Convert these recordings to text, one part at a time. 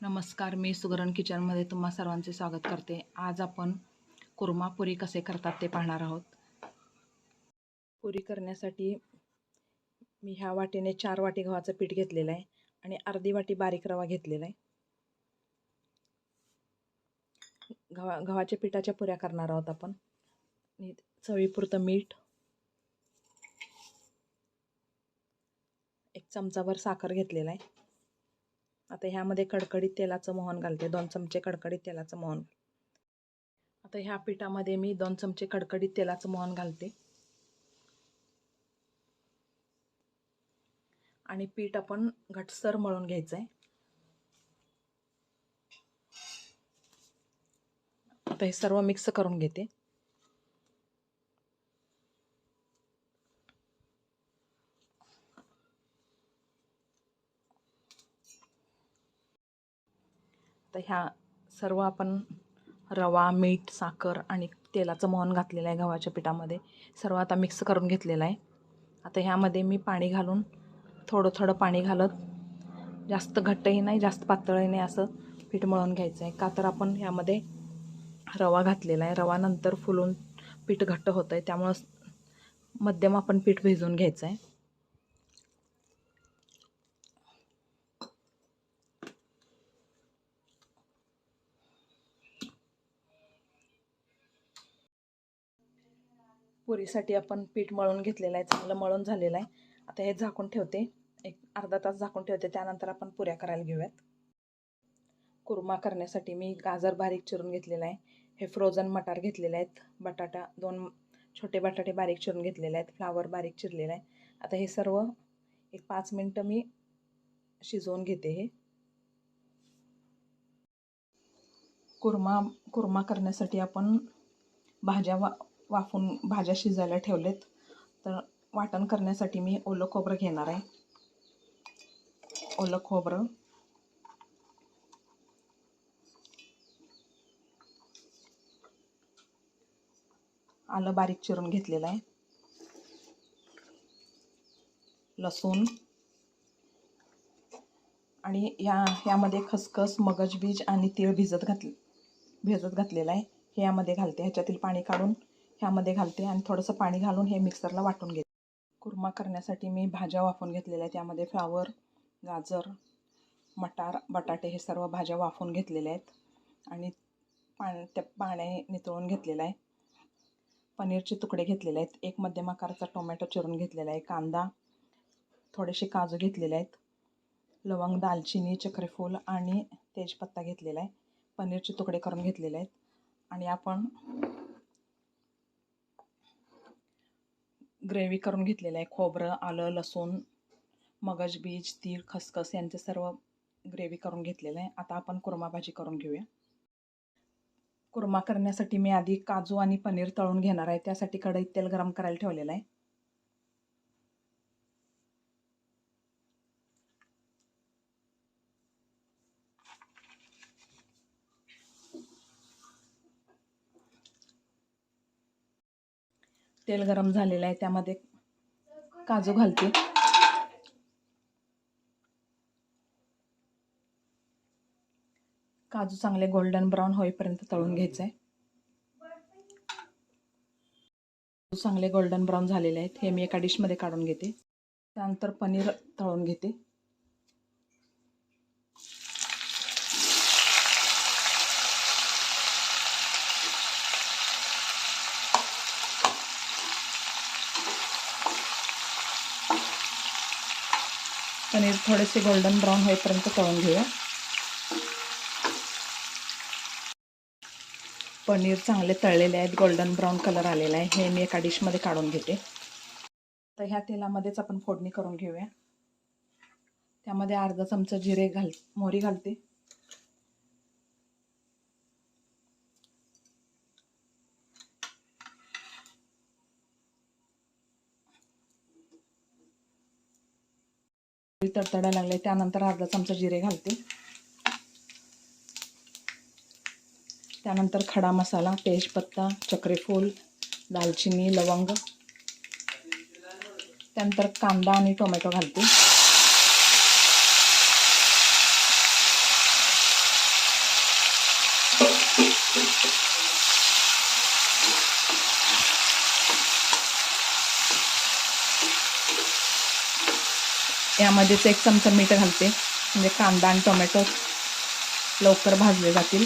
नमस्कार मी सुगरण किचनमध्ये तुम्हा सर्वांचे स्वागत करते. आज आपण कुर्मा पुरी कसे करतात ते पाहणार आहोत. पुरी करण्यासाठी मी ह्या वाटीने चार वाटी गव्हाचं पीठ घेतलेलं आहे आणि अर्धी वाटी बारीक रवा घेतलेला आहे. गव्हा गव्हाच्या पिठाच्या पुऱ्या करणार आहोत आपण. चवीपुरतं मीठ. एक चमचाभर साखर घेतलेला आहे. आता ह्यामध्ये कडकडीत तेलाचं मोहन घालते. दोन चमचे कडकडीत तेलाचं मोहन आता ह्या पिठामध्ये मी दोन चमचे कडकडीत तेलाचं मोहन घालते. आणि पीठ आपण घटसर मळून घ्यायचं आहे आता हे सर्व मिक्स करून घेते. तर ह्या सर्व आपण रवा मीठ साखर आणि तेलाचं मोहन घातलेलं आहे गव्हाच्या पिठामध्ये. सर्व आता मिक्स करून घेतलेलं आहे. आता ह्यामध्ये मी पाणी घालून थोडं थोडं पाणी घालत जास्त घट्टही नाही जास्त पातळही नाही असं पीठ मळून घ्यायचं आहे. का तर आपण ह्यामध्ये रवा घातलेला आहे. रवा नंतर फुलून पीठ घट्ट होतं आहे त्यामुळं मध्यम आपण पीठ भिजवून घ्यायचं आहे. पुरीसाठी आपण पीठ मळून घेतलेलं आहे चांगलं मळून झालेलं आहे. आता हे झाकून ठेवते. एक अर्धा तास झाकून ठेवते. त्यानंतर आपण पुऱ्या करायला घेऊयात. कुर्मा करण्यासाठी मी गाजर बारीक चिरून घेतलेला आहे. हे फ्रोझन मटार घेतलेले आहेत. बटाटा दोन छोटे बटाटे बारीक चिरून घेतलेले आहेत. फ्लावर बारीक चिरलेला आहे. आता हे सर्व एक पाच मिनटं मी शिजवून घेते हे. कुर्मा कुर्मा करण्यासाठी आपण भाज्या वा वाफून भाज्या शिजायला ठेवलेत. तर वाटण करण्यासाठी मी ओलं खोबरं घेणार आहे. ओलं खोबरं. आलं बारीक चिरून घेतलेलं आहे. लसूण. आणि या ह्यामध्ये खसखस मगजबीज आणि तीळ भिजत घातले भिजत घातलेलं आहे. हे यामध्ये घालते. ह्याच्यातील पाणी काढून ह्यामध्ये घालते आणि थोडंसं पाणी घालून हे मिक्सरला वाटून घेते. कुर्मा करण्यासाठी मी भाज्या वाफून घेतलेल्या आहेत. त्यामध्ये फ्लावर गाजर मटार बटाटे हे सर्व भाज्या वाफून घेतलेल्या आहेत. आणि पाणी त्या पाण्याने नितळून घेतलेलं आहे. पनीरचे तुकडे घेतलेले आहेत. एक मध्यम आकाराचा टोमॅटो चिरून घेतलेला आहे. कांदा थोडेसे काजू घेतलेले आहेत. लवंग दालचिनी चक्रीफूल आणि तेजपत्ता घेतलेला आहे. पनीरचे तुकडे करून घेतलेले आहेत. आणि आपण ग्रेव्ही करून घेतलेलं आहे. खोबरं आलं लसूण मगज बीज तीळ खसखस यांचे सर्व ग्रेव्ही करून घेतलेलं आहे. आता आपण कुर्मा भाजी करून घेऊया. कुर्मा करण्यासाठी मी आधी काजू आणि पनीर तळून घेणार आहे. त्यासाठी कढईत तेल गरम करायला ठेवलेलं आहे. तेल गरम झालेलं आहे त्यामध्ये काजू घालते. काजू चांगले गोल्डन ब्राऊन होईपर्यंत तळून घ्यायचं आहे चांगले गोल्डन ब्राऊन झालेले आहेत हे मी एका डिशमध्ये काढून घेते. त्यानंतर पनीर तळून घेते. पनीर थोडेसे गोल्डन ब्राऊन होईपर्यंत तळून घेऊया. पनीर चांगले तळलेले आहेत गोल्डन ब्राऊन कलर आलेला आहे. हे मी एका डिशमध्ये काढून घेते. तर ह्या तेलामध्येच आपण फोडणी करून घेऊया. त्यामध्ये अर्धा चमचा जिरे घाल मोहरी घालते. तडतडा लागले त्यानंतर अर्धा चमचा जिरे घालते. त्यानंतर खडा मसाला तेजपत्ता चक्रीफूल दालचिनी लवंग. त्यानंतर कांदा आणि टोमॅटो घालते. Thank you. यामध्येच एक चमचा मीठ घालते. म्हणजे कांदा आणि टोमॅटो लवकर भाजले जातील.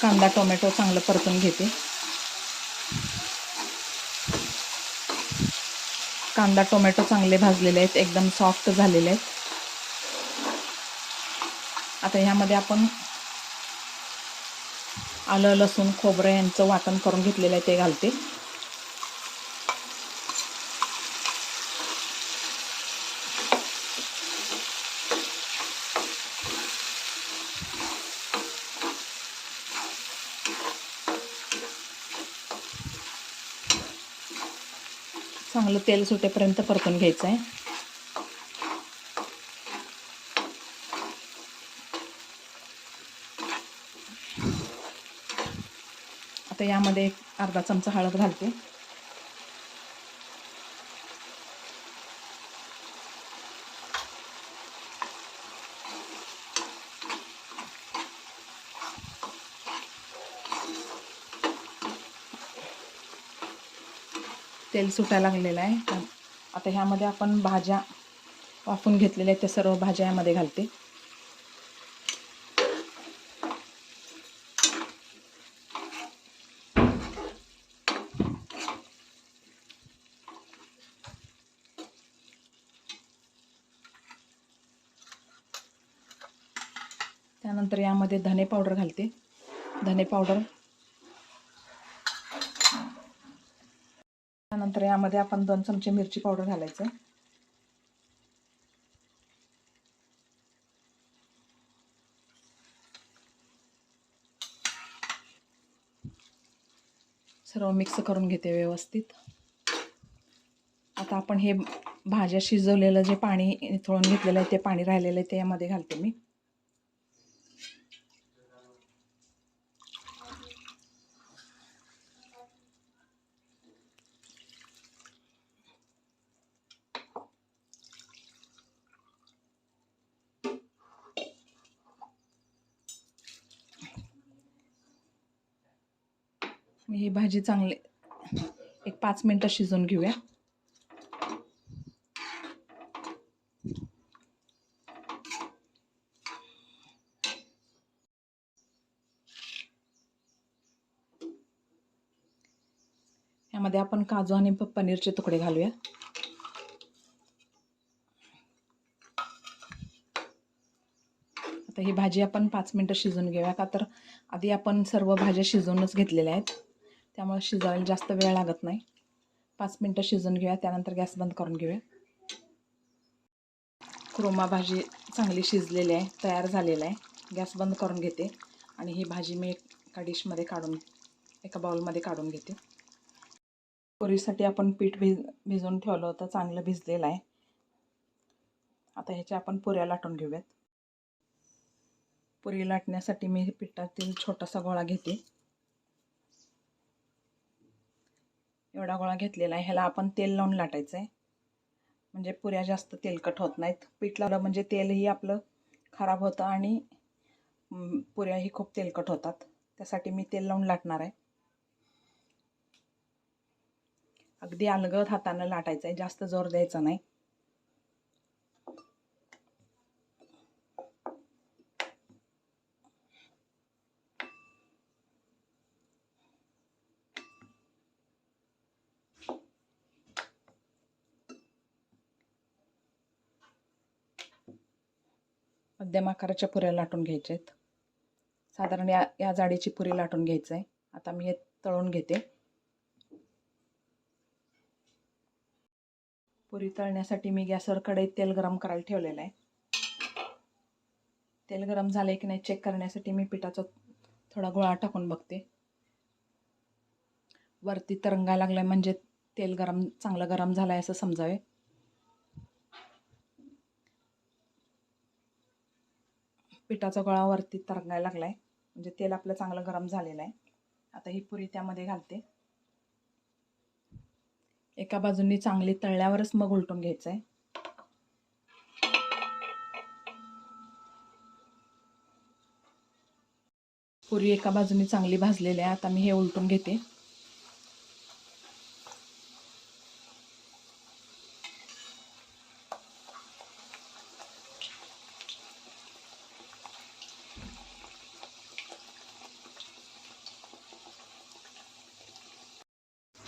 कांदा टोमॅटो चांगलं परतून घेते. कांदा टोमॅटो चांगले भाजलेले आहेत एकदम सॉफ्ट झालेले आहेत. आता ह्यामध्ये आपण आलं लसूण खोबरं यांचं वाटण करून घेतलेलं आहे ते घालते. चांगलं तेल सुटेपर्यंत परतून घ्यायचं आहे आता यामध्ये एक अर्धा चमचा हळद घालते. तेल सुटायला लागलेलं आहे. आता ह्यामध्ये आपण भाज्या वाफून घेतलेल्या आहेत त्या सर्व भाज्या यामध्ये घालते. त्यानंतर यामध्ये धने पावडर घालते. धने पावडर त्यानंतर यामध्ये आपण दोन चमचे मिरची पावडर घालायचं. सर्व मिक्स करून घेते व्यवस्थित. आता आपण हे भाज्या शिजवलेलं जे पाणी थोडून घेतलेलं आहे ते पाणी राहिलेलं आहे ते यामध्ये घालते मी. मी ही भाजी चांगली एक पाच मिनटं शिजवून घेऊया. यामध्ये आपण काजू आणि पनीरचे तुकडे घालूया. आता ही भाजी आपण पाच मिनटं शिजवून घेऊया. का तर आधी आपण सर्व भाज्या शिजवूनच घेतलेल्या आहेत. त्यामुळे शिजायला जास्त वेळ लागत नाही. पाच मिनटं शिजवून घेऊया त्यानंतर गॅस बंद करून घेऊया. क्रोमा भाजी चांगली शिजलेली आहे तयार झालेलं आहे. गॅस बंद करून घेते आणि ही भाजी मी एका डिशमध्ये काढून एका बाउलमध्ये काढून घेते. पुरीसाठी आपण पीठ भिज भिजवून ठेवलं होतं चांगलं भिजलेलं आहे. आता ह्याच्या आपण पुऱ्या लाटून घेऊयात. पुरी लाटण्यासाठी मी पिठातील छोटासा गोळा घेते. एवढा गोळा घेतलेला आहे. ह्याला आपण तेल लावून लाटायचं आहे म्हणजे पुऱ्या जास्त तेलकट होत नाहीत. पीठ लावलं म्हणजे तेलही आपलं खराब होतं आणि पुऱ्याही खूप तेलकट होतात. त्यासाठी मी तेल लावून लाटणार आहे. अगदी अलगद हातानं लाटायचं आहे जास्त जोर द्यायचा नाही. मध्यम आकाराच्या पुऱ्या लाटून घ्यायच्या आहेत साधारण या या जाडीची पुरी लाटून घ्यायचं आहे आता मी हे तळून घेते. पुरी तळण्यासाठी मी गॅसवर कढईत तेल गरम करायला ठेवलेलं आहे. तेल गरम झालं की नाही चेक करण्यासाठी मी पिठाचा थोडा गोळा टाकून बघते. वरती तरंगायला लागलाय म्हणजे तेल गरम चांगलं गरम झालं आहे असं समजावे. पिठाचा गोळा वरती तरंगायला लागला आहे म्हणजे तेल आपलं चांगलं गरम झालेलं आहे. आता ही पुरी त्यामध्ये घालते. एका बाजूंनी चांगली तळल्यावरच मग उलटून घ्यायचं आहे पुरी एका बाजूनी चांगली भाजलेली आहे. आता मी हे उलटून घेते.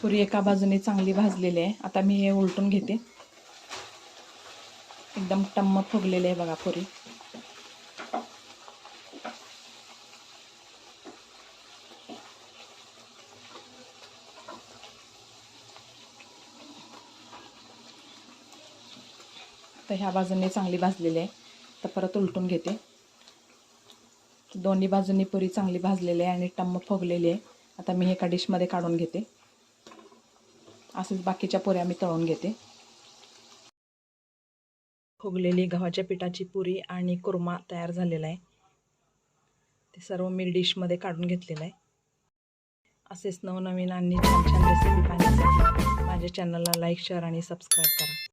पुरी एका बाजूने चांगली भाजलेली आहे. आता मी हे उलटून घेते. एकदम टम्म फुगलेले आहे बघा पुरी. तर ह्या बाजूने चांगली भाजलेली आहे. तर परत उलटून घेते. दोन्ही बाजूंनी पुरी चांगली भाजलेली आहे आणि टम्म फुगलेली आहे. आता मी एका डिशमध्ये काढून घेते. असंच बाकीच्या पुऱ्या मी तळून घेते. फुगलेली गव्हाच्या पिठाची पुरी आणि कुर्मा तयार झालेला आहे. ते सर्व मी डिशमध्ये काढून घेतलेलं आहे. असेच नवनवीन आणि छान छान रेसिपी पाहण्यासाठी माझ्या चॅनलला लाईक शेअर आणि सबस्क्राईब करा.